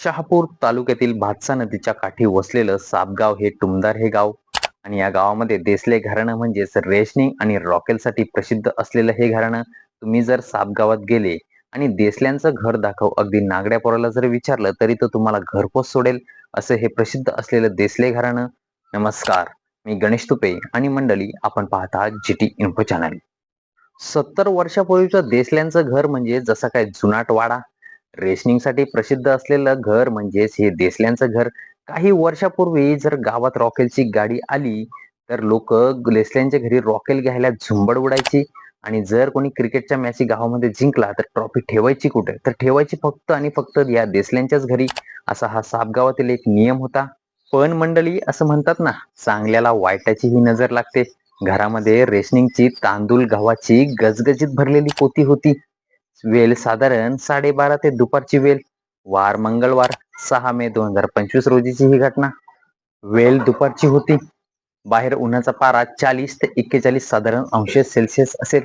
शहापूर तालुक्यातील भातसा नदीच्या काठी वसलेलं सापगाव हे टुमदार हे गाव. आणि या गावामध्ये देसले घराणं म्हणजेच रेशनिंग आणि रॉकेलसाठी प्रसिद्ध असलेलं हे घराणं. तुम्ही जर सापगावात गेले आणि देसल्यांचं घर दाखव अगदी नागड्या पोराला जर विचारलं तरी तो तुम्हाला घरपोच सोडेल असं हे प्रसिद्ध असलेलं देसले घराणं. नमस्कार मी गणेश तुपे आणि मंडळी आपण पाहत आहात जी टी इन्फो चॅनल. सत्तर वर्षापूर्वीचं देसल्यांचं घर म्हणजे जसा काय जुनाट वाडा रेसनिंगसाठी प्रसिद्ध असलेलं घर म्हणजेच हे देसल्यांचं घर. काही वर्षापूर्वी जर गावात रॉकेलची गाडी आली तर लोक लेसल्यांच्या घरी रॉकेल घ्यायला झुंबड उडायची. आणि जर कोणी क्रिकेटच्या मॅची गावामध्ये जिंकला तर ट्रॉफी ठेवायची कुठे? तर ठेवायची फक्त आणि फक्त या देसल्यांच्याच घरी. असा हा सापगावातील एक नियम होता. पण मंडळी असं म्हणतात ना चांगल्याला वाईटाची ही नजर लागते. घरामध्ये रेशनिंगची तांदूळ गव्हाची गजगजीत भरलेली पोती होती. वेळ साधारण साडेबारा ते दुपारची वेळ वार मंगळवार सहा मे दोन हजार पंचवीस रोजीची ही घटना. वेळ दुपारची होती. बाहेर उन्हाचा पारा चाळीस ते एक्केचाळीस साधारण अंश सेल्सिअस असेल.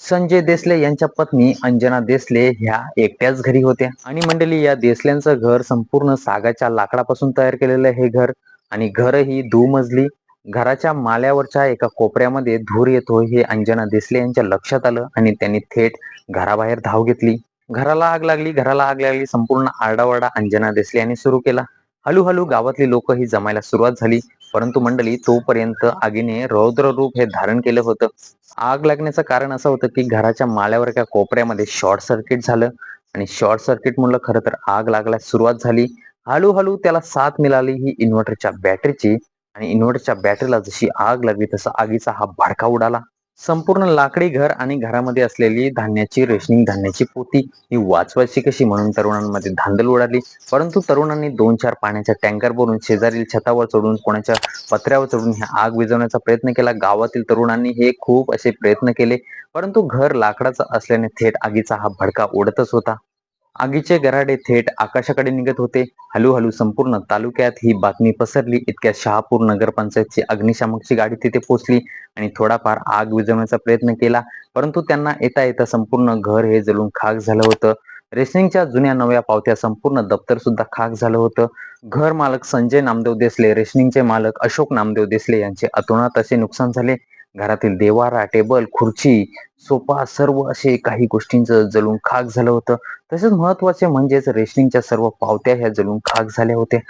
संजय देसले यांच्या पत्नी अंजना देसले ह्या एकट्याच घरी होत्या. आणि मंडळी या देसल्यांचं घर संपूर्ण सागाच्या लाकडापासून तयार केलेलं हे घर आणि घरही दुमजली घराच्या माल्यावरच्या एका कोपऱ्यामध्ये धूर येतो हे अंजना देसले यांच्या लक्षात आलं आणि त्यांनी थेट घराबाहेर धाव घेतली. घराला आग लागली घराला आग लागली संपूर्ण आरडाओरडा अंजना देसले यांनी सुरू केला. हळूहळू गावातली लोक ही जमायला सुरुवात झाली. परंतु मंडळी तोपर्यंत आगीने रौद्र रूप हे धारण केलं होतं. आग लागण्याचं कारण असं होतं की घराच्या माल्यावर एका कोपऱ्यामध्ये शॉर्ट सर्किट झालं आणि शॉर्ट सर्किट म्हणलं खरं तर आग लागल्यास सुरुवात झाली. हळूहळू त्याला साथ मिळाली. ही इन्व्हर्टरच्या बॅटरीची आणि इन्व्हर्टरच्या बॅटरीला जशी आग लागली तसा आगीचा हा भडका उडाला. संपूर्ण लाकडी घर आणि घरामध्ये असलेली धान्याची रेशनिंग धान्याची पोती ही वाचवायची कशी म्हणून तरुणांमध्ये धांदल उडाली. परंतु तरुणांनी दोन चार पाण्याच्या टँकर भरून शेजारील छतावर चढून कोणाच्या पत्र्यावर चढून ही आग विझवण्याचा प्रयत्न केला. गावातील तरुणांनी हे खूप असे प्रयत्न केले. परंतु घर लाकडाचं असल्याने थेट आगीचा हा भडका उडतच होता. आगीचे गराडे थेट आकाशाकडे निघत होते. हळूहळू संपूर्ण तालुक्यात ही बातमी पसरली. इतक्या शहापूर नगरपंचायतची अग्निशामकची गाडी तिथे पोहोचली आणि थोडाफार आग विझवण्याचा प्रयत्न केला परंतु त्यांना येता येता संपूर्ण घर हे जळून खाक झालं होतं. रेशनिंगच्या जुन्या नव्या पावत्या संपूर्ण दप्तर सुद्धा खाक झालं होतं. घर मालक संजय नामदेव देसले रेशनिंगचे मालक अशोक नामदेव देसले यांचे अतोनात असे नुकसान झाले. घरातील देवारा टेबल खुर्ची सोफा सर्व असे काही गोष्टींचं जळून खाक झालं होतं. तसेच महत्त्वाचे म्हणजेच रेशनिंगच्या सर्व पावत्या ह्या जळून खाक झाल्या होत्या.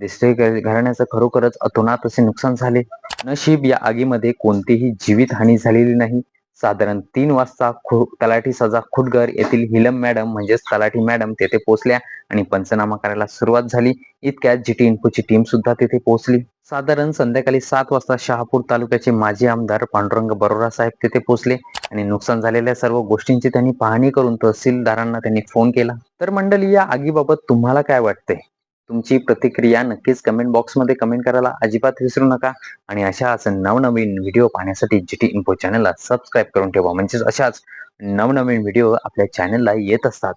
दिसते घराण्याचं खरोखरच अतोनात असे नुकसान झाले. नशीब या आगीमध्ये कोणतीही जीवित हानी झालेली नाही. साधारण तीन वाजता खु तलाठी सजा खुटगर येथील हिलम मॅडम म्हणजेच तलाठी मॅडम तेथे पोहोचल्या आणि पंचनामा करायला सुरुवात झाली. इतक्यात जीटी इन्फोची टीम सुद्धा तिथे पोहोचली. साधारण संध्याकाळी सात वाजता शहापूर तालुक्याचे माजी आमदार पांडुरंग बरोरा साहेब तिथे पोहोचले आणि नुकसान झालेल्या सर्व गोष्टींची त्यांनी पाहणी करून तहसीलदारांना त्यांनी फोन केला. तर मंडळी या आगीबाबत तुम्हाला काय वाटते तुमची प्रतिक्रिया नक्कीच कमेंट बॉक्समध्ये कमेंट करायला अजिबात विसरू नका आणि अशाच नवनवीन व्हिडिओ पाहण्यासाठी जी टी इन्फो चॅनलला सबस्क्राईब करून ठेवा. म्हणजेच अशाच नवनवीन व्हिडिओ आपल्या चॅनलला येत असतात.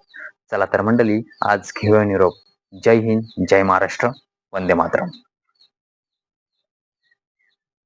चला तर मंडळी आज घेऊया निरोप. जय हिंद जय महाराष्ट्र. वंदे मातरम.